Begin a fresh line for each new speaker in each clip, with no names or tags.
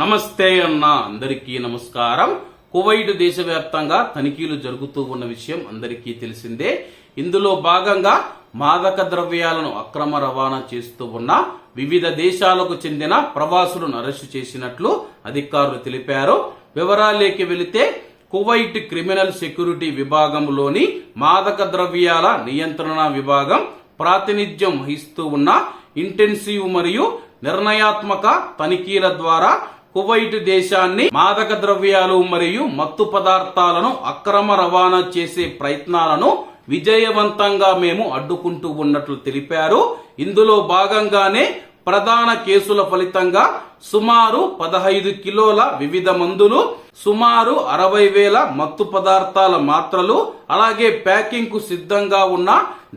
నమస్తే అన్న అందరికీ నమస్కారం. కువైట్ దేశవ్యాప్తంగా తనిఖీలు జరుగుతూ ఉన్న విషయం అందరికీ తెలిసిందే. ఇందులో భాగంగా మాదక ద్రవ్యాలను అక్రమ రవాణా చేస్తూ ఉన్న వివిధ దేశాలకు చెందిన ప్రవాసులను అరెస్టు చేసినట్లు అధికారులు తెలిపారు. వివరాలేకి వెళితే కువైట్ క్రిమినల్ సెక్యూరిటీ విభాగంలోని మాదక ద్రవ్యాల నియంత్రణ విభాగం ప్రాతినిధ్యం వహిస్తూ ఉన్న ఇంటెన్సివ్ మరియు నిర్ణయాత్మక తనిఖీల ద్వారా కువైట్ దేశాన్ని మాదక ద్రవ్యాలు మరియు మత్తు పదార్థాలను అక్రమ రవాణా చేసే ప్రయత్నాలను విజయవంతంగా మేము అడ్డుకుంటూ ఉన్నట్లు తెలిపారు. ఇందులో భాగంగానే ప్రధాన కేసుల ఫలితంగా సుమారు పదహైదు కిలోల వివిధ మందులు సుమారు అరవై వేల మత్తు పదార్థాల మాత్రలు అలాగే ప్యాకింగ్కు సిద్ధంగా ఉన్న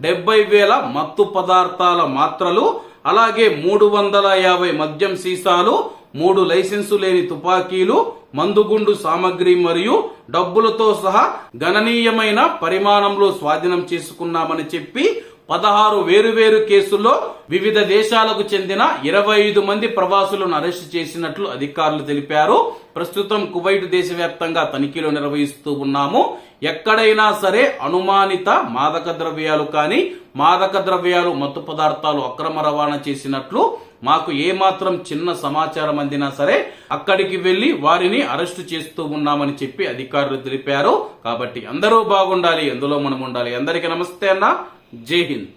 డెబ్బై వేల మత్తు పదార్థాల మాత్రలు అలాగే మూడు వందల యాభై మద్యం సీసాలు మూడు లైసెన్సు లేని తుపాకీలు మందుగుండు సామగ్రి మరియు డబ్బులతో సహా గణనీయమైన పరిమాణంలో స్వాధీనం చేసుకున్నామని చెప్పి పదహారు వేరువేరు కేసుల్లో వివిధ దేశాలకు చెందిన ఇరవై ఐదు మంది ప్రవాసులను అరెస్టు చేసినట్లు అధికారులు తెలిపారు. ప్రస్తుతం కువైట్ దేశవ్యాప్తంగా తనిఖీలు నిర్వహిస్తూ ఉన్నాము. ఎక్కడైనా సరే అనుమానిత మాదక ద్రవ్యాలు కానీ మాదక ద్రవ్యాలు మత్తు పదార్థాలు అక్రమ రవాణా చేసినట్లు మాకు ఏమాత్రం చిన్న సమాచారం అందినా సరే అక్కడికి వెళ్ళి వారిని అరెస్టు చేస్తూ ఉన్నామని చెప్పి అధికారులు తెలిపారు. కాబట్టి అందరూ బాగుండాలి అందులో మనం ఉండాలి. అందరికీ నమస్తే అన్న. జై హింద్.